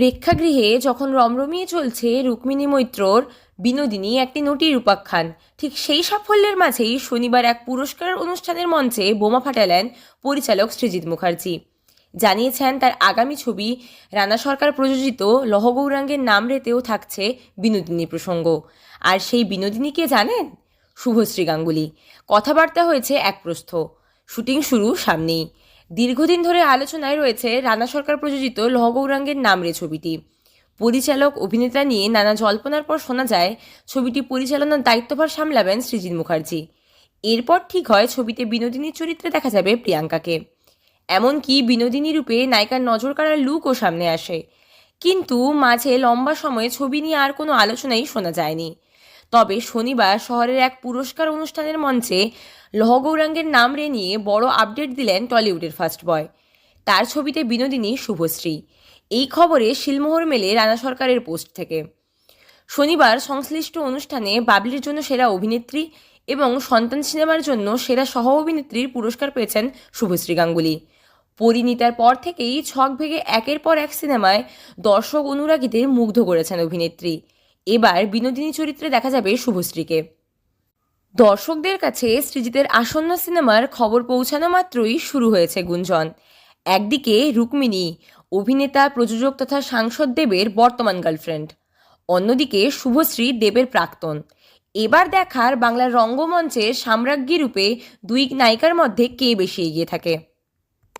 প্রেক্ষাগৃহে যখন রমরমিয়ে চলছে রুক্মিণী মৈত্রর বিনোদিনী একটি নটির উপাখ্যান ঠিক সেই সাফল্যের মাঝেই শনিবার এক পুরস্কার অনুষ্ঠানের মঞ্চে বোমা ফাটালেন পরিচালক সৃজিত মুখার্জি। জানিয়েছেন, তার আগামী ছবি রানা সরকার প্রযোজিত লহগৌরাঙ্গের নাম রেতেও থাকছে বিনোদিনী প্রসঙ্গ। আর সেই বিনোদিনীকে জানেন? শুভশ্রী গাঙ্গুলি কথাবার্তা হয়েছে এক প্রস্থ। শুটিং শুরু সামনেই। দীর্ঘদিন ধরে আলোচনায় রয়েছে রানা সরকার প্রযোজিত লহগৌরাঙ্গের নাম রে ছবিটি। পরিচালক, অভিনেতা নিয়ে নানা জল্পনার পর শোনা যায়, ছবিটি পরিচালনার দায়িত্বভার সামলাবেন সৃজিত মুখার্জি। এরপর ঠিক হয় ছবিতে বিনোদিনীর চরিত্রে দেখা যাবে প্রিয়াঙ্কাকে। এমনকি বিনোদিনী রূপে নায়িকার নজর কাড়ার লুকও সামনে আসে। কিন্তু মাঝে লম্বা সময়ে ছবি নিয়ে আর কোনো আলোচনাই শোনা যায়নি। তবে শনিবার শহরের এক পুরস্কার অনুষ্ঠানের মঞ্চে লহগৌরাঙ্গের নাম রে নিয়ে বড় আপডেট দিলেন টলিউডের ফার্স্ট বয়। তার ছবিতে বিনোদিনী শুভশ্রী। এই খবরে শিলমোহর মেলে রানা সরকারের পোস্ট থেকে। শনিবার সংশ্লিষ্ট অনুষ্ঠানে বাবলির জন্য সেরা অভিনেত্রী এবং সন্তান সিনেমার জন্য সেরা সহ অভিনেত্রীর পুরস্কার পেয়েছেন শুভশ্রী গাঙ্গুলি। পরিণীতার পর থেকেই ছক ভেঙে একের পর এক সিনেমায় দর্শক অনুরাগীদের মুগ্ধ করেছেন অভিনেত্রী। এবার বিনোদিনী চরিত্রে দেখা যাবে শুভশ্রীকে। দর্শকদের কাছে সৃজিতের আসন্ন সিনেমার খবর পৌঁছানো মাত্রই শুরু হয়েছে গুঞ্জন। একদিকে রুক্মিণী, অভিনেতা, প্রযোজক তথা সাংসদ দেবের বর্তমান গার্লফ্রেন্ড। অন্যদিকে শুভশ্রী দেবের প্রাক্তন। এবার দেখার বাংলার রঙ্গমঞ্চে সাম্রাজ্ঞী রূপে দুই নায়িকার মধ্যে কে বেশি এগিয়ে থাকে?